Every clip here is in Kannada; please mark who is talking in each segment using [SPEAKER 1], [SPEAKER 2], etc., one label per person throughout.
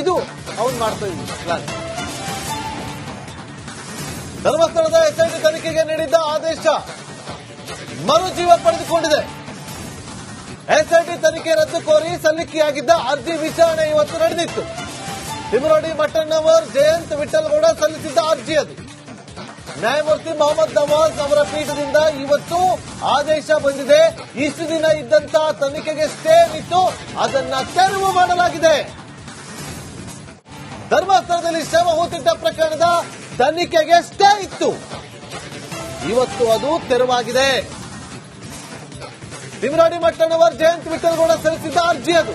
[SPEAKER 1] ಇದು ಅವನು ಮಾಡ್ತಾ ಇದ್ದ ಪ್ಲಾನ್ ಧರ್ಮಸ್ಥಳದ ಎಸ್ಐಟಿ ತನಿಖೆಗೆ ನೀಡಿದ್ದ ಆದೇಶ ಮರುಜೀವ ಪಡೆದುಕೊಂಡಿದೆ. ಎಸ್ಐಟಿ ತನಿಖೆ ರದ್ದು ಕೋರಿ ಸಲ್ಲಿಕೆಯಾಗಿದ್ದ ಅರ್ಜಿ ವಿಚಾರಣೆ ಇವತ್ತು ನಡೆದಿತ್ತು. ತಿಮರೋಡಿ ಮಠಣ್ಣವರ್ ಜಯಂತ್ ವಿಠಲ್ಗೌಡ ಸಲ್ಲಿಸಿದ್ದ ಅರ್ಜಿ ಅದು. ನ್ಯಾಯಮೂರ್ತಿ ಮೊಹಮ್ಮದ್ ನವಾಜ್ ಅವರ ಪೀಠದಿಂದ ಇವತ್ತು ಆದೇಶ ಬಂದಿದೆ. ಇಷ್ಟು ದಿನ ಇದ್ದಂತಹ ತನಿಖೆಗೆ ಸ್ಟೇ ಇತ್ತು ಅದನ್ನ ತೆರವು ಮಾಡಲಾಗಿದೆ. ಧರ್ಮಸ್ಥಳದಲ್ಲಿ ಶವ ಹೂತಿದ್ದ ಪ್ರಕರಣದ ತನಿಖೆಗೆ ಸ್ಟೇ ಇತ್ತು. ಇವತ್ತು ಅದು ತೆರವಾಗಿದೆ. ತಿಮರಾಡಿ ಮಟ್ಟಣ್ಣವರ್ ಜಯಂತ್ ವಿಠಲ್ಗೌಡ ಸಲ್ಲಿಸಿದ್ದ ಅರ್ಜಿ ಅದು.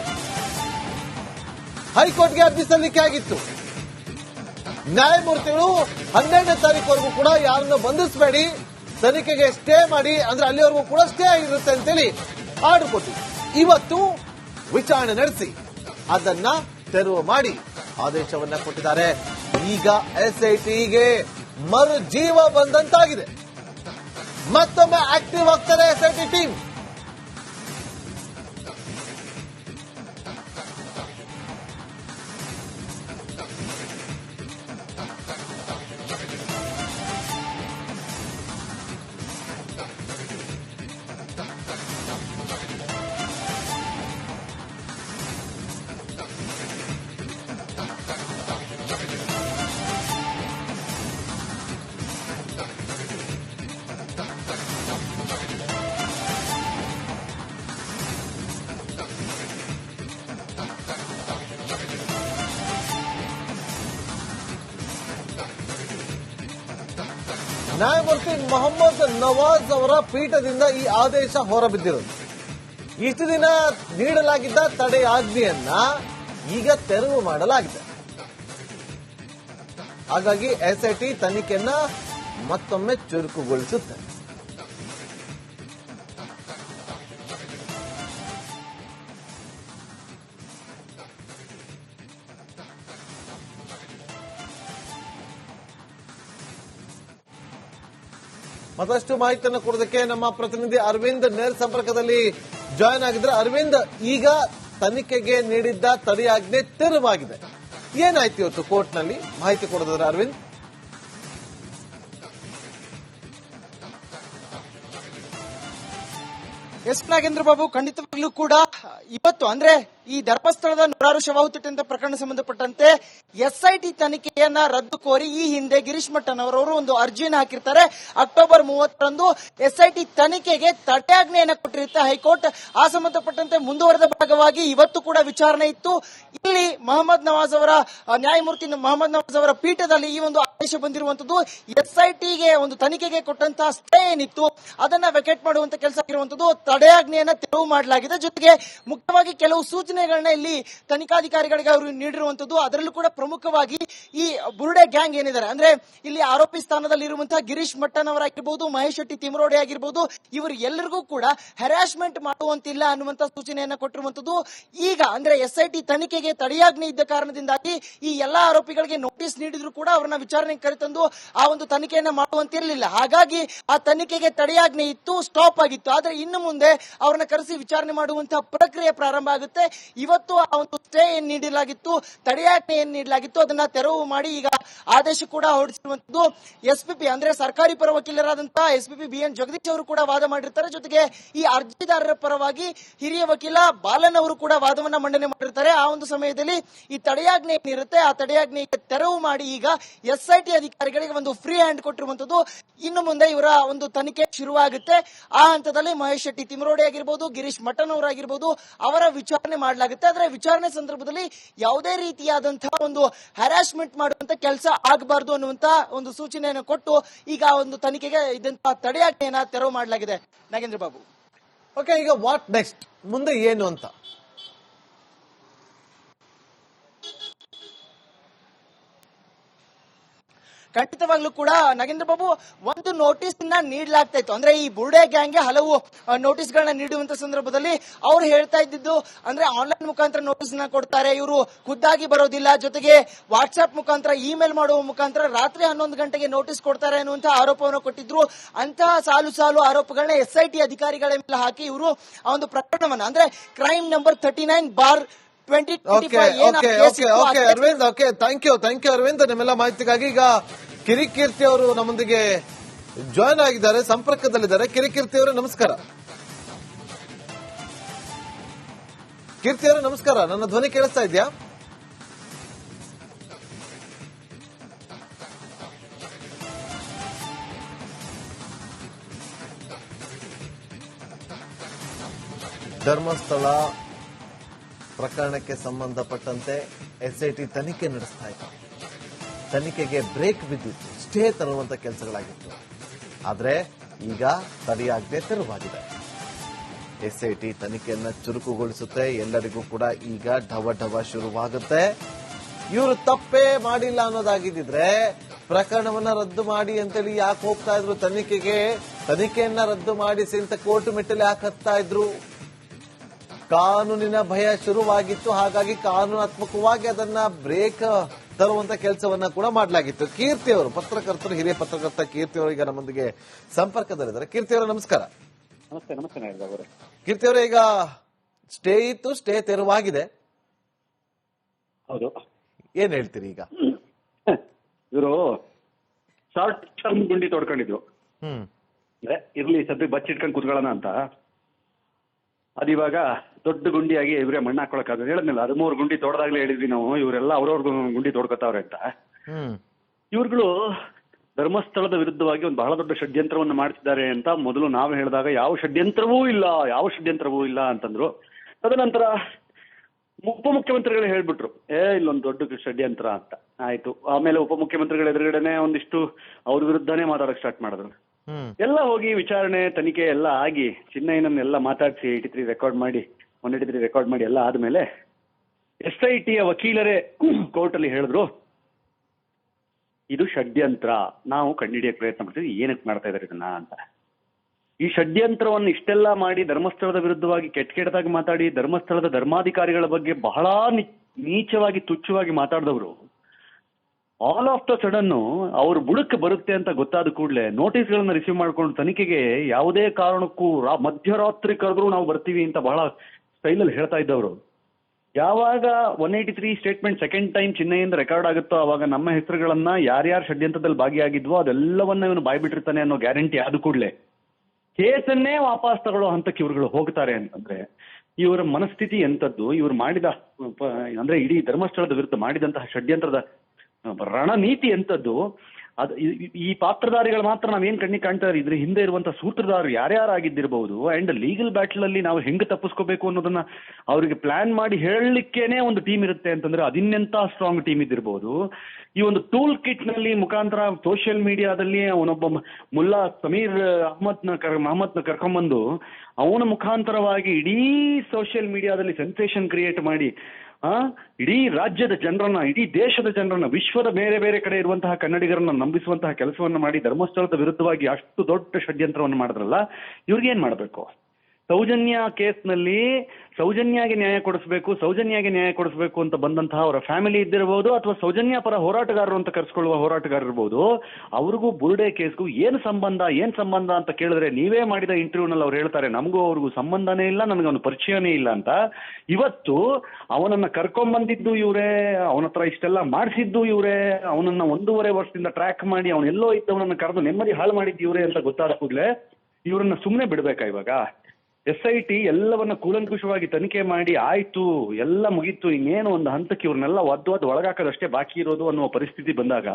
[SPEAKER 1] ಹೈಕೋರ್ಟ್ಗೆ ಅರ್ಜಿ ಸಲ್ಲಿಕೆ ಆಗಿತ್ತು. ನ್ಯಾಯಮೂರ್ತಿಗಳು ಹನ್ನೆರಡನೇ ತಾರೀಕುವರೆಗೂ ಕೂಡ ಯಾರನ್ನು ಬಂಧಿಸಬೇಡಿ, ತನಿಖೆಗೆ ಸ್ಟೇ ಮಾಡಿ, ಅಂದ್ರೆ ಅಲ್ಲಿವರೆಗೂ ಕೂಡ ಸ್ಟೇ ಆಗಿರುತ್ತೆ ಅಂತೇಳಿ ಆರ್ಡರ್ ಕೊಟ್ಟು ಇವತ್ತು ವಿಚಾರಣೆ ನಡೆಸಿ. ಅದನ್ನ ತೆರವು ಮಾಡಿ. ಆದೇಶವನ್ನ ಕೊಟ್ಟಿದ್ದಾರೆ. ಈಗ ಎಸ್ಐಟಿಗೆ ಮರು ಜೀವ ಬಂದಂತಾಗಿದೆ. ಮತ್ತೊಮ್ಮೆ ಆಕ್ಟಿವ್ ಆಗ್ತಾರೆ ಎಸ್ಐಟಿ ಟೀಮ್ ನ್ಯಾಯಮೂರ್ತಿ ಮೊಹಮ್ಮದ್ ನವಾಜ್ ಅವರ ಪೀಠದಿಂದ ಈ ಆದೇಶ ಹೊರಬಿದ್ದಿರೋದು ಇಷ್ಟು ದಿನ ನೀಡಲಾಗಿದ್ದ ತಡೆಯಾಜ್ಞೆಯನ್ನ ಈಗ ತೆರವು ಮಾಡಲಾಗಿದೆ. ಹಾಗಾಗಿ ಎಸ್ಐಟಿ ತನಿಖೆಯನ್ನ ಮತ್ತೊಮ್ಮೆ ಚುರುಕುಗೊಳಿಸುತ್ತೆ. ಮತ್ತಷ್ಟು ಮಾಹಿತಿಯನ್ನು ಕೊಡೋದಕ್ಕೆ ನಮ್ಮ ಪ್ರತಿನಿಧಿ ಅರವಿಂದ್ ನೇರ ಸಂಪರ್ಕದಲ್ಲಿ ಜಾಯ್ನ್ ಆಗಿದ್ರೆ ಅರವಿಂದ್, ಈಗ ತನಿಖೆಗೆ ನೀಡಿದ್ದ ತಡೆಯಾಜ್ಞೆ ತೆರವಾಗಿದೆ ಏನಾಯ್ತು ಇವತ್ತು ಕೋರ್ಟ್ನಲ್ಲಿ? ಮಾಹಿತಿ ಕೊಡೋದಾದ್ರೆ ಅರವಿಂದ್.
[SPEAKER 2] ಎಸ್ ನಾಗೇಂದ್ರ ಬಾಬು, ಖಂಡಿತವಾಗ್ಲೂ ಕೂಡ ಇವತ್ತು ಅಂದ್ರೆ ಈ ಧರ್ಮಸ್ಥಳದ ನೂರಾರು ಶವಹುತಿಟ್ಟಂತ ಪ್ರಕರಣ ಸಂಬಂಧಪಟ್ಟಂತೆ ಎಸ್ಐಟಿ ತನಿಖೆಯನ್ನ ರದ್ದು ಕೋರಿ ಈ ಹಿಂದೆ ಗಿರೀಶ್ ಮಟ್ಟನ್ ಅವರವರು ಒಂದು ಅರ್ಜಿಯನ್ನು ಹಾಕಿರ್ತಾರೆ. ಅಕ್ಟೋಬರ್ ಮೂವತ್ತರಂದು ಎಸ್ಐಟಿ ತನಿಖೆಗೆ ತಡೆಯಾಜ್ಞೆಯನ್ನು ಕೊಟ್ಟಿರುತ್ತೆ ಹೈಕೋರ್ಟ್. ಆ ಸಂಬಂಧಪಟ್ಟಂತೆ ಮುಂದುವರೆದ ಭಾಗವಾಗಿ ಇವತ್ತು ಕೂಡ ವಿಚಾರಣೆ ಇತ್ತು. ಇಲ್ಲಿ ಮೊಹಮ್ಮದ್ ನವಾಜ್ ಅವರ ನ್ಯಾಯಮೂರ್ತಿ ಮೊಹಮ್ಮದ್ ನವಾಜ್ ಅವರ ಪೀಠದಲ್ಲಿ ಈ ಒಂದು ಆದೇಶ ಬಂದಿರುವಂತದ್ದು ಎಸ್ಐಟಿಗೆ ಒಂದು ತನಿಖೆಗೆ ಕೊಟ್ಟಂತಹ ಸ್ಟೇ ಏನಿತ್ತು, ಅದನ್ನ ವೆಕೆಟ್ ಮಾಡುವಂತ ಕೆಲಸ ಆಗಿರುವಂತದ್ದು ತಡೆಯಾಜ್ಞೆಯನ್ನ ತೆರವು ಮಾಡಲಾಗಿದೆ. ಜೊತೆಗೆ ಮುಖ್ಯವಾಗಿ ಕೆಲವು ಸೂಚನೆಗಳನ್ನ ಇಲ್ಲಿ ತನಿಖಾಧಿಕಾರಿಗಳಿಗೆ ಅವರು ನೀಡಿರುವಂತದ್ದು. ಅದರಲ್ಲೂ ಕೂಡ ಪ್ರಮುಖವಾಗಿ ಈ ಬುರುಡೆ ಗ್ಯಾಂಗ್ ಏನಿದ್ದಾರೆ, ಅಂದ್ರೆ ಇಲ್ಲಿ ಆರೋಪಿ ಸ್ಥಾನದಲ್ಲಿ ಇರುವಂತಹ ಗಿರೀಶ್ ಮಟ್ಟನ್ ಅವರಾಗಿರ್ಬೋದು ಮಹೇಶ್ ಶೆಟ್ಟಿ ತಿಮರೋಡೆ ಆಗಿರ್ಬಹುದು ಇವರು ಎಲ್ಲರಿಗೂ ಕೂಡ ಹರಾಸ್ಮೆಂಟ್ ಮಾಡುವಂತಿಲ್ಲ ಅನ್ನುವಂತ ಸೂಚನೆಯನ್ನ ಕೊಟ್ಟಿರುವಂತದ್ದು. ಈಗ ಅಂದ್ರೆ ಎಸ್ಐಟಿ ತನಿಖೆಗೆ ತಡೆಯಾಜ್ಞೆ ಇದ್ದ ಕಾರಣದಿಂದಾಗಿ ಈ ಎಲ್ಲಾ ಆರೋಪಿಗಳಿಗೆ ನೋಟಿಸ್ ನೀಡಿದ್ರು ಕೂಡ ಅವರನ್ನ ವಿಚಾರಣೆಗೆ ಕರೆತಂದು ಆ ಒಂದು ತನಿಖೆಯನ್ನ ಮಾಡುವಂತಿರಲಿಲ್ಲ. ಹಾಗಾಗಿ ಆ ತನಿಖೆಗೆ ತಡೆಯಾಜ್ಞೆ ಇತ್ತು, ಸ್ಟಾಪ್ ಆಗಿತ್ತು. ಆದ್ರೆ ಇನ್ನು ಮುಂದೆ ಅವರನ್ನ ಕರೆಸಿ ವಿಚಾರಣೆ ಮಾಡುವಂತಹ ಪ್ರಕ್ರಿಯೆ ಪ್ರಾರಂಭ ಆಗುತ್ತೆ. ಇವತ್ತು ಆ ಒಂದು ಸ್ಟೇ ಏನ್ ನೀಡಲಾಗಿತ್ತು, ತಡೆಯಾಜ್ಞೆ ಏನ್ ನೀಡಲಾಗಿತ್ತು, ಅದನ್ನ ತೆರವು ಮಾಡಿ ಈಗ ಆದೇಶ ಕೂಡ ಹೊರಡಿಸಿರುವಂತದ್ದು ಎಸ್ಪಿಪಿ ಅಂದ್ರೆ ಸರ್ಕಾರಿ ಪರ ವಕೀಲರಾದಂತಹ ಎಸ್ಪಿಪಿ ಬಿ ಎನ್ ಜಗದೀಶ್ ಅವರು ಕೂಡ ವಾದ ಮಾಡಿರ್ತಾರೆ. ಜೊತೆಗೆ ಈ ಅರ್ಜಿದಾರರ ಪರವಾಗಿ ಹಿರಿಯ ವಕೀಲ ಬಾಲನ್ ಅವರು ಕೂಡ ವಾದವನ್ನ ಮಂಡನೆ ಮಾಡಿರ್ತಾರೆ. ಆ ಒಂದು ಸಮಯದಲ್ಲಿ ಈ ತಡೆಯಾಜ್ಞೆ ಏನಿರುತ್ತೆ ಆ ತಡೆಯಾಜ್ಞೆಗೆ ತೆರವು ಮಾಡಿ ಈಗ ಎಸ್ಐಟಿ ಅಧಿಕಾರಿಗಳಿಗೆ ಒಂದು ಫ್ರೀ ಹ್ಯಾಂಡ್ ಕೊಟ್ಟಿರುವಂತದ್ದು. ಇನ್ನು ಮುಂದೆ ಇವರ ಒಂದು ತನಿಖೆ ಶುರುವಾಗುತ್ತೆ. ಆ ಹಂತದಲ್ಲಿ ಮಹೇಶ್ ಶೆಟ್ಟಿ ತಿಮರೋಡಿ ಆಗಿರ್ಬೋದು, ಗಿರೀಶ್ ಮಠನ್ ಅವರಾಗಿರ್ಬೋದು ಅವರ ವಿಚಾರಣೆ ಮಾಡಲಾಗುತ್ತೆ. ಆದ್ರೆ ವಿಚಾರಣೆ ಸಂದರ್ಭದಲ್ಲಿ ಯಾವುದೇ ರೀತಿಯಾದಂತಹ ಒಂದು ಹರಾಸ್ಮೆಂಟ್ ಮಾಡುವಂತ ಕೆಲಸ ಆಗಬಾರದು ಅನ್ನುವಂತ ಒಂದು ಸೂಚನೆಯನ್ನು ಕೊಟ್ಟು ಈಗ ಒಂದು ತನಿಖೆಗೆ ಇದಂತಹ ತಡೆಯಾಜ್ಞೆಯನ್ನ ತೆರವು ಮಾಡಲಾಗಿದೆ. ನಾಗೇಂದ್ರ ಬಾಬು.
[SPEAKER 1] ಓಕೆ ಈಗ ವಾಟ್ ನೆಕ್ಸ್ಟ್ ಮುಂದೆ ಏನು ಅಂತ?
[SPEAKER 2] ಖಂಡಿತವಾಗ್ಲೂ ಕೂಡ ನಾಗೇಂದ್ರ ಬಾಬು, ಒಂದು ನೋಟಿಸ್ನ ನೀಡಲಾಗ್ತಾ ಅಂದ್ರೆ ಈ ಬುರ್ಡೆ ಗ್ಯಾಂಗ್ಗೆ ಹಲವು ನೋಟಿಸ್ ಗಳನ್ನ ನೀಡುವಂತ ಸಂದರ್ಭದಲ್ಲಿ ಅವ್ರು ಹೇಳ್ತಾ ಇದ್ದಿದ್ದು, ಅಂದ್ರೆ ಆನ್ಲೈನ್ ಮುಖಾಂತರ ನೋಟಿಸ್ನ ಕೊಡ್ತಾರೆ. ಇವರು ಖುದ್ದಾಗಿ ಬರೋದಿಲ್ಲ. ಜೊತೆಗೆ ವಾಟ್ಸ್ಆಪ್ ಮುಖಾಂತರ ಇಮೇಲ್ ಮಾಡುವ ಮುಖಾಂತರ ರಾತ್ರಿ ಹನ್ನೊಂದು ಗಂಟೆಗೆ ನೋಟಿಸ್ ಕೊಡ್ತಾರೆ ಅನ್ನುವಂತ ಆರೋಪವನ್ನು ಕೊಟ್ಟಿದ್ರು. ಅಂತಹ ಸಾಲು ಸಾಲು ಆರೋಪಗಳನ್ನ ಎಸ್ಐಟಿ ಅಧಿಕಾರಿಗಳ ಮೇಲೆ ಹಾಕಿ ಇವರು ಆ ಒಂದು ಪ್ರಕರಣವನ್ನ, ಅಂದ್ರೆ crime number thirty nine bar twenty
[SPEAKER 1] Arvind okay thank you thank you Arvind ನಿಮ್ಮೆಲ್ಲ ಮಾಹಿತಿಗಾಗಿ ಈಗ ಕಿರಿಕೀರ್ತಿ ಅವರು ನಮ್ಮೊಂದಿಗೆ ಜಾಯ್ನ್ ಆಗಿದ್ದಾರೆ ಸಂಪರ್ಕದಲ್ಲಿದ್ದಾರೆ. ಕಿರಿಕೀರ್ತಿ ಅವರು ನಮಸ್ಕಾರ. ಕೀರ್ತಿ ಅವರು ನಮಸ್ಕಾರ. ನನ್ನ ಧ್ವನಿ ಕೇಳಿಸ್ತಾ ಇದೆಯಾ? ಧರ್ಮಸ್ಥಳ ಪ್ರಕರಣಕ್ಕೆ ಸಂಬಂಧಪಟ್ಟಂತೆ ಎಸ್ಐಟಿ ತನಿಖೆ ನಡೆಸ್ತಾ ಇತ್ತು. ತನಿಖೆಗೆ ಬ್ರೇಕ್ ಬಿದ್ದಿತ್ತು. ಸ್ಟೇ ತರುವಂತ ಕೆಲಸಗಳಾಗಿತ್ತು. ಆದರೆ ಈಗ ತಡೆಯಾಗದೆ ತೆರವಾಗಿದೆ. ಎಸ್ಐಟಿ ತನಿಖೆಯನ್ನು ಚುರುಕುಗೊಳಿಸುತ್ತೆ. ಎಲ್ಲರಿಗೂ ಕೂಡ ಈಗ ಢವ ಢವ ಶುರುವಾಗುತ್ತೆ. ಇವರು ತಪ್ಪೇ ಮಾಡಿಲ್ಲ ಅನ್ನೋದಾಗಿದ್ದಿದ್ರೆ ಪ್ರಕರಣವನ್ನ ರದ್ದು ಮಾಡಿ ಅಂತೇಳಿ ಯಾಕೆ ಹೋಗ್ತಾ ಇದ್ರು ತನಿಖೆಗೆ? ತನಿಖೆಯನ್ನ ರದ್ದು ಮಾಡಿಸಿ ಅಂತ ಕೋರ್ಟ್ ಮೆಟ್ಟಲು ಯಾಕೆ ಹತ್ತಾ ಇದ್ರು. ಕಾನೂನಿನ ಭಯ ಶುರುವಾಗಿತ್ತು. ಹಾಗಾಗಿ ಕಾನೂನಾತ್ಮಕವಾಗಿ ಅದನ್ನ ಬ್ರೇಕ್ ತರುವಂತ ಕೆಲಸವನ್ನ ಕೂಡ ಮಾಡಲಾಗಿತ್ತು. ಕೀರ್ತಿ ಅವರು ಪತ್ರಕರ್ತರು ಹಿರಿಯ ಪತ್ರಕರ್ತ ಕೀರ್ತಿ ಅವರು ಈಗ ನಮ್ಮೊಂದಿಗೆ ಸಂಪರ್ಕದಲ್ಲಿದ್ದಾರೆ. ಕೀರ್ತಿ ಅವರು ನಮಸ್ಕಾರ.
[SPEAKER 3] ನಮಸ್ತೆ ನಮಸ್ತೆ
[SPEAKER 1] ಕೀರ್ತಿ ಅವರೇ ಈಗ ಸ್ಟೇ ಇತ್ತು ಸ್ಟೇ ತೆರವಾಗಿದೆ.
[SPEAKER 3] ಹೌದು.
[SPEAKER 1] ಏನ್ ಹೇಳ್ತೀರಿ ಈಗ?
[SPEAKER 3] ಇವರು ಶಾರ್ಟ್ ಟರ್ಮ್ ಗುಂಡಿ ತೊಡ್ಕೊಂಡಿದ್ರು.
[SPEAKER 1] ಹ್ಮ್.
[SPEAKER 3] ಅಂದ್ರೆ ಇರ್ಲಿ ಸದ್ಯ ಬಚ್ಚಿಟ್ಕೊಂಡು ಕುತ್ಕೊಳ್ಳೋಣ ಅಂತ. ಅದಿವಾಗ ದೊಡ್ಡ ಗುಂಡಿಯಾಗಿ ಇವರೇ ಮಣ್ಣು ಹಾಕೊಳಕ್ಕಾಗ ಹೇಳಿದ್ನಲ್ಲ ಹದಿಮೂರು ಗುಂಡಿ ತೋಡದಾಗ್ಲೇ ಹೇಳಿದ್ವಿ ನಾವು ಇವರೆಲ್ಲ ಅವ್ರವ್ರ ಗುಂಡಿ ತೋಡ್ಕೊತಾವ್ರೆ ಅಂತ. ಇವ್ರುಗಳು ಧರ್ಮಸ್ಥಳದ ವಿರುದ್ಧವಾಗಿ ಒಂದು ಬಹಳ ದೊಡ್ಡ ಷಡ್ಯಂತ್ರವನ್ನು ಮಾಡ್ತಿದ್ದಾರೆ ಅಂತ ಮೊದಲು ನಾವು ಹೇಳಿದಾಗ ಯಾವ ಷಡ್ಯಂತ್ರವೂ ಇಲ್ಲ ಯಾವ ಷಡ್ಯಂತ್ರವೂ ಇಲ್ಲ ಅಂತಂದ್ರು. ತದನಂತರ ಉಪಮುಖ್ಯಮಂತ್ರಿಗಳು ಹೇಳ್ಬಿಟ್ರು ಏ ಇಲ್ಲೊಂದು ದೊಡ್ಡ ಷಡ್ಯಂತ್ರ ಅಂತ. ಆಯ್ತು. ಆಮೇಲೆ ಉಪಮುಖ್ಯಮಂತ್ರಿಗಳ ಎದುರುಗಡೆನೆ ಒಂದಿಷ್ಟು ಅವ್ರ ವಿರುದ್ಧನೇ ಮಾತಾಡಕ್ ಸ್ಟಾರ್ಟ್ ಮಾಡಿದ್ರು. ಎಲ್ಲ ಹೋಗಿ ವಿಚಾರಣೆ ತನಿಖೆ ಎಲ್ಲ ಆಗಿ ಚಿನ್ನಯ್ಯನನ್ನೆಲ್ಲ ಮಾತಾಡಿಸಿ ಏಯ್ಟಿ ತ್ರೀ ರೆಕಾರ್ಡ್ ಮಾಡಿ ಒನ್ ರೆಕಾರ್ಡ್ ಮಾಡಿ ಎಲ್ಲ ಆದ್ಮೇಲೆ ಎಸ್ ಐ ಟಿಯ ವಕೀಲರೇ ಕೋರ್ಟಲ್ಲಿ ಹೇಳಿದ್ರು, ಇದು ಷಡ್ಯಂತ್ರ, ನಾವು ಕಂಡುಹಿಡಿಯಕ್ಕೆ ಪ್ರಯತ್ನ ಮಾಡ್ತೀವಿ ಏನಕ್ಕೆ ಮಾಡ್ತಾ ಇದಾರೆ ಇದನ್ನ ಅಂತ. ಈ ಷಡ್ಯಂತ್ರವನ್ನು ಇಷ್ಟೆಲ್ಲ ಮಾಡಿ ಧರ್ಮಸ್ಥಳದ ವಿರುದ್ಧವಾಗಿ ಕೆಟ್ಟ ಕೆಟ್ಟದಾಗಿ ಮಾತಾಡಿ ಧರ್ಮಸ್ಥಳದ ಧರ್ಮಾಧಿಕಾರಿಗಳ ಬಗ್ಗೆ ಬಹಳ ನೀಚವಾಗಿ, ತುಚ್ಛವಾಗಿ ಮಾತಾಡಿದವರು ಆಲ್ ಆಫ್ ದ ಸಡನ್ನು ಅವ್ರ ಬುಡಕ್ಕೆ ಬರುತ್ತೆ ಅಂತ ಗೊತ್ತಾದ ಕೂಡಲೇ ನೋಟಿಸ್ಗಳನ್ನ ರಿಸೀವ್ ಮಾಡ್ಕೊಂಡು ತನಿಖೆಗೆ ಯಾವುದೇ ಕಾರಣಕ್ಕೂ ಮಧ್ಯರಾತ್ರಿ ಕರೆದ್ರು ನಾವು ಬರ್ತೀವಿ ಅಂತ ಬಹಳ ಸ್ಟೈಲಲ್ಲಿ ಹೇಳ್ತಾ ಇದ್ದವರು. ಯಾವಾಗ one eighty three statement second time ಚಿಹ್ನೆಯಿಂದ record ಆಗುತ್ತೋ ಅವಾಗ ನಮ್ಮ ಹೆಸರುಗಳನ್ನ ಯಾರ್ಯಾರು ಷಡ್ಯಂತ್ರದಲ್ಲಿ ಭಾಗಿಯಾಗಿದ್ವೋ ಅದೆಲ್ಲವನ್ನ ಇವನು ಬಾಯ್ಬಿಟ್ಟಿರ್ತಾನೆ ಅನ್ನೋ ಗ್ಯಾರಂಟಿ ಆದ ಕೂಡಲೇ. ಕೇಸನ್ನೇ ವಾಪಸ್ ತಗೊಳ್ಳೋ ಹಂತಕ್ಕೆ ಇವ್ರುಗಳು ಹೋಗ್ತಾರೆ ಅಂತಂದ್ರೆ, ಇವರ ಮನಸ್ಥಿತಿ ಎಂಥದ್ದು, ಇವ್ರು ಮಾಡಿದ ಅಂದ್ರೆ ಇಡೀ ಧರ್ಮಸ್ಥಳದ ವಿರುದ್ಧ ಮಾಡಿದಂತಹ ಷಡ್ಯಂತ್ರದ, ರಣನೀತಿ ಎಂತದ್ದು ಅದು ಈ- ಪಾತ್ರಧಾರಿಗಳು ಮಾತ್ರ ನಾವೇನು ಕಣ್ಣಿಗೆ ಕಾಣ್ತಾ ಇದ್ದಾರೆ ಇದ್ರ ಹಿಂದೆ ಇರುವಂತ ಸೂತ್ರಧಾರರು ಯಾರ್ಯಾರಾಗಿದ್ದಿರಬಹುದು ಅಂಡ್ ಲೀಗಲ್ ಬ್ಯಾಟಲ್ ಅಲ್ಲಿ ನಾವು ಹೆಂಗ್ ತಪ್ಪಿಸ್ಕೋಬೇಕು ಅನ್ನೋದನ್ನ ಅವರಿಗೆ ಪ್ಲಾನ್ ಮಾಡಿ ಹೇಳಲಿಕ್ಕೇನೆ ಒಂದು ಟೀಮ್ ಇರುತ್ತೆ ಅಂತಂದ್ರೆ ಅದಿನ್ನೆಂಥ ಸ್ಟ್ರಾಂಗ್ ಟೀಮ್ ಇದ್ದಿರಬಹುದು ಈ ಒಂದು ಟೂಲ್ ಕಿಟ್ನಲ್ಲಿ ಮುಖಾಂತರ ಸೋಷಿಯಲ್ ಮೀಡಿಯಾದಲ್ಲಿ ಅವನೊಬ್ಬ ಮುಲ್ಲಾ ಸಮೀರ್ ಅಹ್ಮದ್ನ ಕರ್ ಮಹಮ್ಮದ್ನ ಕರ್ಕೊಂಬಂದು ಅವನ ಮುಖಾಂತರವಾಗಿ ಇಡೀ ಸೋಷಿಯಲ್ ಮೀಡಿಯಾದಲ್ಲಿ ಸೆನ್ಸೇಷನ್ ಕ್ರಿಯೇಟ್ ಮಾಡಿ ಇಡೀ ರಾಜ್ಯದ ಜನರನ್ನ, ಇಡೀ ದೇಶದ ಜನರನ್ನ, ವಿಶ್ವದ ಬೇರೆ ಬೇರೆ ಕಡೆ ಇರುವಂತಹ ಕನ್ನಡಿಗರನ್ನ ನಂಬಿಸುವಂತಹ ಕೆಲಸವನ್ನ ಮಾಡಿ ಧರ್ಮಸ್ಥಳದ ವಿರುದ್ಧವಾಗಿ ಅಷ್ಟು ದೊಡ್ಡ ಷಡ್ಯಂತ್ರವನ್ನು ಮಾಡಿದ್ರಲ್ಲ, ಇವ್ರಿಗೆ ಏನ್ ಮಾಡಬೇಕು? ಸೌಜನ್ಯ ಕೇಸ್ನಲ್ಲಿ ಸೌಜನ್ಯಾಗೆ ನ್ಯಾಯ ಕೊಡಿಸಬೇಕು, ಸೌಜನ್ಯಾಗೆ ನ್ಯಾಯ ಕೊಡಿಸಬೇಕು ಅಂತ ಬಂದಂತಹ ಅವರ ಫ್ಯಾಮಿಲಿ ಇದ್ದಿರಬಹುದು ಅಥವಾ ಸೌಜನ್ಯ ಪರ ಹೋರಾಟಗಾರರು ಅಂತ ಕರೆಸ್ಕೊಳ್ಳುವ ಹೋರಾಟಗಾರರು ಇರಬಹುದು ಅವ್ರಿಗೂ ಬುರುಡೆ ಕೇಸ್ಗೂ ಏನು ಸಂಬಂಧ, ಏನ್ ಸಂಬಂಧ ಅಂತ ಕೇಳಿದ್ರೆ ನೀವೇ ಮಾಡಿದ ಇಂಟರ್ವ್ಯೂನಲ್ಲಿ ಅವ್ರು ಹೇಳ್ತಾರೆ, ನಮಗೂ ಅವ್ರಿಗೂ ಸಂಬಂಧನೇ ಇಲ್ಲ, ನನಗೆ ಅವನ ಪರಿಚಯನೇ ಇಲ್ಲ ಅಂತ. ಇವತ್ತು ಅವನನ್ನ ಕರ್ಕೊಂಬಂದಿದ್ದು ಇವರೇ, ಅವನ ಹತ್ರ ಇಷ್ಟೆಲ್ಲ ಮಾಡಿಸಿದ್ದು ಇವರೇ, ಅವನನ್ನ ಒಂದೂವರೆ ವರ್ಷದಿಂದ ಟ್ರ್ಯಾಕ್ ಮಾಡಿ ಅವನೆಲ್ಲೋ ಇದ್ದವನನ್ನ ಕರೆದು ನೆಮ್ಮದಿ ಹಾಳು ಮಾಡಿದ್ದು ಇವರೇ ಅಂತ ಗೊತ್ತಾದ ಕೂಡಲೇ ಇವರನ್ನ ಸುಮ್ಮನೆ ಬಿಡ್ಬೇಕಾ ಇವಾಗ? ಎಸ್ ಐ ಟಿ ಎಲ್ಲವನ್ನ ಕೂಲಂಕುಷವಾಗಿ ತನಿಖೆ ಮಾಡಿ ಆಯ್ತು, ಎಲ್ಲ ಮುಗೀತು, ಇನ್ನೇನು ಒಂದು ಹಂತಕ್ಕೆ ಇವ್ರನ್ನೆಲ್ಲ ಒದ್ದು ಒದ್ದು ಒಳಗಾಕೋದಷ್ಟೇ ಬಾಕಿ ಇರೋದು ಅನ್ನುವ ಪರಿಸ್ಥಿತಿ ಬಂದಾಗ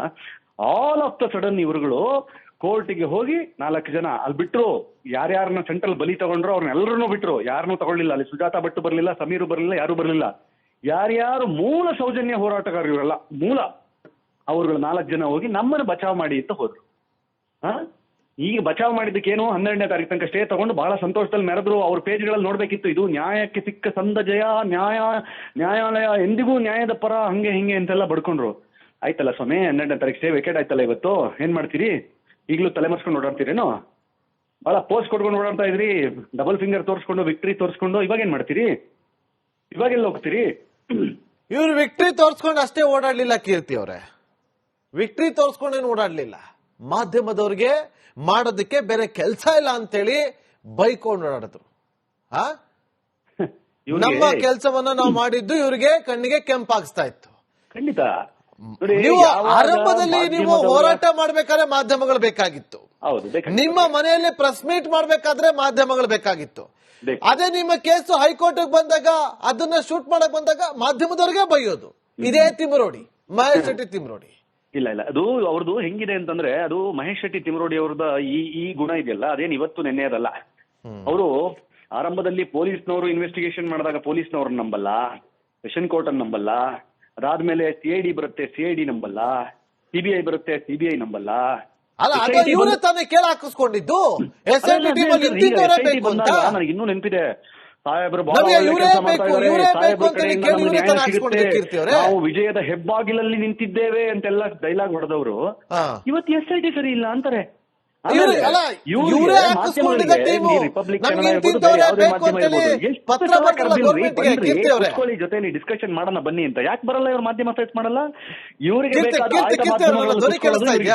[SPEAKER 3] ಆಲ್ ಆಫ್ ದ ಸಡನ್ ಇವರುಗಳು ಕೋರ್ಟಿಗೆ ಹೋಗಿ ನಾಲ್ಕು ಜನ, ಅಲ್ಲಿ ಬಿಟ್ರು, ಯಾರ್ಯಾರನ್ನ ಸೆಂಟ್ರಲ್ ಬಲಿ ತಗೊಂಡ್ರು ಅವ್ರನ್ನೆಲ್ಲರನ್ನೂ ಬಿಟ್ರು ಯಾರನ್ನೂ ತಗೊಳ್ಳಿಲ್ಲ, ಅಲ್ಲಿ ಸುಜಾತ ಭಟ್ ಬರಲಿಲ್ಲ, ಸಮೀರು ಬರಲಿಲ್ಲ, ಯಾರು ಬರಲಿಲ್ಲ ಯಾರ್ಯಾರು ಮೂಲ ಸೌಜನ್ಯ ಹೋರಾಟಗಾರರು ಇವರಲ್ಲ ಮೂಲ, ಅವ್ರುಗಳು ನಾಲ್ಕು ಜನ ಹೋಗಿ ನಮ್ಮನ್ನು ಬಚಾವ್ ಮಾಡಿ ಅಂತ ಹೋದ್ರು? ಈಗ ಬಚಾವ್ ಮಾಡಿದ್ದಕ್ಕೇನು ಹನ್ನೆರಡನೇ ತಾರೀಕು ತನಕ ಸ್ಟೇ ತಗೊಂಡು ಬಹಳ ಸಂತೋಷದಲ್ಲಿ ಮೆರೆದ್ರು ಅವ್ರ ಪೇಜ್ಗಳಲ್ಲಿ ನೋಡಬೇಕಿತ್ತು. ಇದು ನ್ಯಾಯಕ್ಕೆ ಸಿಕ್ಕ ಸಂದ ಜಯ, ನ್ಯಾಯ, ನ್ಯಾಯಾಲಯ ಎಂದಿಗೂ ನ್ಯಾಯದ ಪರ ಹಂಗೆ ಹಿಂಗೆ ಅಂತೆಲ್ಲ ಬಡ್ಕೊಂಡ್ರು. ಆಯ್ತಲ್ಲ ಸ್ವಾಮಿ, ಹನ್ನೆರಡನೇ ತಾರೀಕು ಸ್ಟೇ ವೆಕೇಟ್ ಆಯ್ತಲ್ಲ ಇವತ್ತು. ಏನ್ ಮಾಡ್ತೀರಿ? ಈಗಲೂ ತಲೆ ಮರ್ಸ್ಕೊಂಡು ಓಡಾಡ್ತೀರೇನು? ಬಹಳ ಪೋಸ್ಟ್ ಕೊಡ್ಕೊಂಡು ಓಡಾಡ್ತಾ ಇದ್ರಿ. ಡಬಲ್ ಫಿಂಗರ್ ತೋರಿಸ್ಕೊಂಡು ವಿಕ್ಟ್ರಿ ತೋರಿಸ್ಕೊಂಡು, ಇವಾಗ ಏನ್ ಮಾಡ್ತೀರಿ? ಇವಾಗ ಎಲ್ಲಿ ಹೋಗ್ತೀರಿ?
[SPEAKER 1] ಇವ್ರು ವಿಕ್ಟ್ರಿ ತೋರಿಸ್ಕೊಂಡು ಅಷ್ಟೇ ಓಡಾಡ್ಲಿಲ್ಲ ಕೀರ್ತಿ ಅವರೇ. ವಿಕ್ಟ್ರಿ ತೋರಿಸ್ಕೊಂಡೇನು ಓಡಾಡ್ಲಿಲ್ಲ. ಮಾಧ್ಯಮದವ್ರಿಗೆ ಮಾಡೋದಕ್ಕೆ ಬೇರೆ ಕೆಲಸ ಇಲ್ಲ ಅಂತೇಳಿ ಬೈಕೊಂಡು ಓಡಾಡಿದ್ರು. ಆ? ನಮ್ಮ ಕೆಲಸವನ್ನ ನಾವು ಮಾಡಿದ್ದು ಇವರಿಗೆ ಕಣ್ಣಿಗೆ ಕೆಂಪಾಗಿಸ್ತಾ ಇತ್ತು.
[SPEAKER 3] ಖಂಡಿತ.
[SPEAKER 1] ನೀವು ಆರಂಭದಲ್ಲಿ ನೀವು ಹೋರಾಟ ಮಾಡ್ಬೇಕಾದ್ರೆ ಮಾಧ್ಯಮಗಳು ಬೇಕಾಗಿತ್ತು. ನಿಮ್ಮ ಮನೆಯಲ್ಲಿ ಪ್ರೆಸ್ ಮೀಟ್ ಮಾಡ್ಬೇಕಾದ್ರೆ ಮಾಧ್ಯಮಗಳು ಬೇಕಾಗಿತ್ತು. ಅದೇ ನಿಮ್ಮ ಕೇಸು ಹೈಕೋರ್ಟ್ ಬಂದಾಗ ಅದನ್ನ ಶೂಟ್ ಮಾಡಕ್ ಬಂದಾಗ ಮಾಧ್ಯಮದವ್ರಿಗೆ ಬೈಯೋದು. ಇದೇ ತಿಮ್ರೋಡಿ ಮಹೇಶ್ ಶೆಟ್ಟಿ ತಿಮರೋಡಿ.
[SPEAKER 3] ಇಲ್ಲ ಇಲ್ಲ. ಅದು ಅವ್ರದ್ದು ಹೆಂಗಿದೆ ಅಂತಂದ್ರೆ ಅದು ಮಹೇಶ್ ಶೆಟ್ಟಿ ತಿಮರೋಡಿ ಅವ್ರದ ಈ ಈ ಗುಣ ಇದೆಯಲ್ಲ ಅದೇನು ಇವತ್ತು ನೆನ್ನೆಯದಲ್ಲ ಅವರು ಆರಂಭದಲ್ಲಿ ಪೊಲೀಸ್ನವರು ಇನ್ವೆಸ್ಟಿಗೇಷನ್ ಮಾಡಿದಾಗ ಪೊಲೀಸ್ನವ್ರನ್ನ ನಂಬಲ್ಲ ಸೆಷನ್ ಕೋರ್ಟ್ ಅನ್ನ ನಂಬಲ್ಲ ಅದಾದ್ಮೇಲೆ ಸಿಐಡಿ ಬರುತ್ತೆ ಡಿ ನಂಬಲ್ಲ ಸಿಬಿಐ ಬರುತ್ತೆ ಸಿಬಿಐ ನಂಬಲ್ಲ.
[SPEAKER 1] ಅಲ್ಲ
[SPEAKER 3] ಐ
[SPEAKER 1] ಇವರೇ
[SPEAKER 3] ಸಿ
[SPEAKER 1] ತಾನೇ ಕೇಳ ಹಾಕಿಸ್ಕೊಂಡಿದ್ದು ಎಸ್ ಐ ಟಿ ಟೀಮ್ ಅಲ್ಲಿ
[SPEAKER 3] ಇದ್ದಿದ್ದವರೇ
[SPEAKER 1] ಇರ್ತಿದ್ದವರೇ ಬೇಕು ಅಂತ.
[SPEAKER 3] ಬಂದಾಗ ನನಗೆ ಇನ್ನೂ ನೆನಪಿದೆ. ಸಾಹೇಬರು ನಾವು ವಿಜಯದ ಹೆಬ್ಬಾಗಿಲಲ್ಲಿ ನಿಂತಿದ್ದೇವೆ ಅಂತೆಲ್ಲ ಡೈಲಾಗ್ ಹೊಡೆದವರು. ಇವತ್ತು ಎಸ್ ಐ ಟಿ ಸರಿ ಇಲ್ಲ ಅಂತಾರೆ.
[SPEAKER 1] ಇವ್ರು- ಹಾಕಿಸ್ಕೊಂಡಿದ್ದ ಟೀಮು.
[SPEAKER 3] ರಿಪಬ್ಲಿಕ್
[SPEAKER 1] ನಮ್ಗೆ ಇಂತಿಂತವ್ರೇ ಬೇಕು ಅಂತೇಳಿ ಪತ್ರ? ಗೌರ್ಮೆಂಟ್ಗೆ ಕೀರ್ತಿ ಅವರೇ
[SPEAKER 3] ಜೊತೆಲಿ ಡಿಸ್ಕಷನ್ ಮಾಡೋಣ ಬನ್ನಿ ಅಂತ. ಯಾಕೆ ಬರಲ್ಲ ಇವ್ರ ಮಾಧ್ಯಮ ಸೈಟ್ ಮಾಡಲ್ಲ? ಇವರಿಗೆ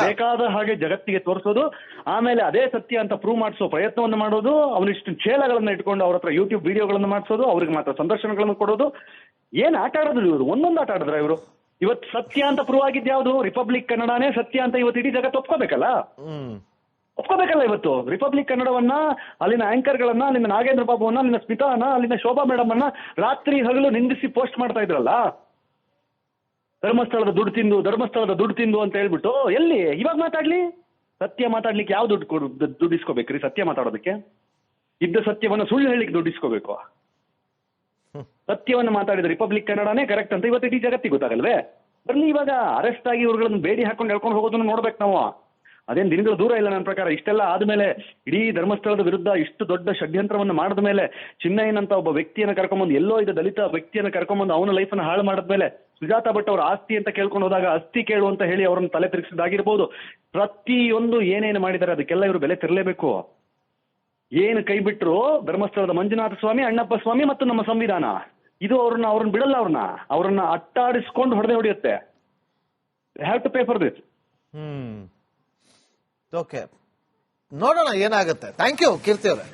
[SPEAKER 3] ಬೇಕಾದ ಹಾಗೆ ಜಗತ್ತಿಗೆ ತೋರಿಸೋದು ಆಮೇಲೆ ಅದೇ ಸತ್ಯ ಅಂತ ಪ್ರೂವ್ ಮಾಡಿಸೋ ಪ್ರಯತ್ನವನ್ನು ಮಾಡೋದು ಅವನಿಷ್ಟು ಛೇಲಗಳನ್ನ ಇಟ್ಕೊಂಡು ಅವ್ರ ಹತ್ರ ಯೂಟ್ಯೂಬ್ ವಿಡಿಯೋಗಳನ್ನು ಮಾಡಿಸೋದು ಅವ್ರಿಗೆ ಮಾತ್ರ ಸಂದರ್ಶನಗಳನ್ನು ಕೊಡೋದು. ಏನ್ ಆಟ ಆಡಿದ್ರು ಇವರು? ಒಂದೊಂದು ಆಟ ಆಡಿದ್ರ ಇವರು? ಇವತ್ತು ಸತ್ಯ ಅಂತ ಪ್ರೂವ್ ಆಗಿದ್ಯಾವುದು ರಿಪಬ್ಲಿಕ್ ಕನ್ನಡನೇ ಸತ್ಯ ಅಂತ ಇವತ್ತು ಇಡೀ ಜಗತ್ತು ಒಪ್ಕೋಬೇಕಲ್ಲ? ಒಪ್ಕೋಬೇಕಲ್ಲ ಇವತ್ತು? ರಿಪಬ್ಲಿಕ್ ಕನ್ನಡವನ್ನ, ಅಲ್ಲಿನ ಆಂಕರ್ಗಳನ್ನ ಅಲ್ಲಿನ ನಾಗೇಂದ್ರ ಬಾಬುವನ್ನ ಅಲ್ಲಿನ ಸ್ಮಿತಾನ, ಅಲ್ಲಿನ ಶೋಭಾ ಮೇಡಮ್ ಅನ್ನ ರಾತ್ರಿ ಹಗಲು ನಿಂದಿಸಿ ಪೋಸ್ಟ್ ಮಾಡ್ತಾ ಇದ್ರಲ್ಲ? ಧರ್ಮಸ್ಥಳದ ದುಡ್ಡು ತಿಂದು, ಧರ್ಮಸ್ಥಳದ ದುಡ್ಡು ತಿಂದು ಅಂತ ಹೇಳ್ಬಿಟ್ಟು, ಎಲ್ಲಿ? ಇವಾಗ ಮಾತಾಡ್ಲಿ? ಸತ್ಯ ಮಾತಾಡ್ಲಿಕ್ಕೆ ಯಾವ ದುಡ್ಡು ಕೊಡು, ದುಡ್ಡು- ಸತ್ಯ ಮಾತಾಡೋದಕ್ಕೆ? ಇದ್ದ ಸತ್ಯವನ್ನ ಸುಳ್ಳು ಹೇಳಿಕ್ಕೆ ದುಡ್ಡು ಇಸ್ಕೋಬೇಕು. ಸತ್ಯವನ್ನ ಮಾತಾಡಿದ ರಿಪಬ್ಲಿಕ್ ಕನ್ನಡನೇ ಕರೆಕ್ಟ್ ಅಂತ ಇವತ್ತು ಇಡೀ ಜಗತ್ತಿಗೆ ಗೊತ್ತಾಗಲ್ವೇ? ಬರ್ಲಿ ಇವಾಗ ಅರೆಸ್ಟ್ ಆಗಿ ಇವ್ರುಗಳನ್ನ ಬೇಡಿ ಹಾಕೊಂಡು ಹೇಳ್ಕೊಂಡು ಹೋಗೋದನ್ನ ನೋಡ್ಬೇಕು ನಾವು. ಅದೇನ್ ದಿನಗಳು ದೂರ ಇಲ್ಲ ನನ್ನ ಪ್ರಕಾರ. ಇಷ್ಟೆಲ್ಲ ಆದ್ಮೇಲೆ ಇಡೀ ಧರ್ಮಸ್ಥಳದ ವಿರುದ್ಧ ಇಷ್ಟು ದೊಡ್ಡ ಷಡ್ಯಂತ್ರವನ್ನು ಮಾಡಿದ ಮೇಲೆ ಚಿನ್ನಯ್ಯನಂತ ಒಬ್ಬ ವ್ಯಕ್ತಿಯನ್ನ ಕರ್ಕೊಂಬಂದು, ಎಲ್ಲೋ ಇದ್ದ ದಲಿತ ವ್ಯಕ್ತಿಯನ್ನ ಕರ್ಕೊಂಬಂದು ಅವನ ಲೈಫನ್ನ ಹಾಳು ಮಾಡಿದ ಮೇಲೆ ಸುಜಾತ ಭಟ್ ಅವರ ಆಸ್ತಿ ಅಂತ ಕೇಳ್ಕೊಂಡು ಹೋದಾಗ ಅಸ್ತಿ ಕೇಳು ಅಂತ ಹೇಳಿ ಅವರನ್ನು ತಲೆ ತಿರುಗಿಸಿದಾಗಿರ್ಬೋದು ಪ್ರತಿಯೊಂದು ಏನೇನು ಮಾಡಿದ್ದಾರೆ ಅದಕ್ಕೆಲ್ಲ ಇವರು ಬೆಲೆ ತೆರಲೇಬೇಕು. ಏನು ಕೈ ಬಿಟ್ಟರು ಧರ್ಮಸ್ಥಳದ ಮಂಜುನಾಥ ಸ್ವಾಮಿ, ಅಣ್ಣಪ್ಪ ಸ್ವಾಮಿ ಮತ್ತು ನಮ್ಮ ಸಂವಿಧಾನ. ಇದು ಅವ್ರನ್ನ ಅವ್ರನ್ನ ಬಿಡಲ್ಲ ಅವ್ರನ್ನ. ಅವ್ರನ್ನ ಅಟ್ಟಾಡಿಸ್ಕೊಂಡು ಹೊಡೆದೇ ಹೊಡೆಯುತ್ತೆ. Have to pay for this
[SPEAKER 1] hmm. Okay ನೋಡೋಣ ಏನಾಗುತ್ತೆ. ಥ್ಯಾಂಕ್ ಯು ಕೀರ್ತಿ ಅವರೇ.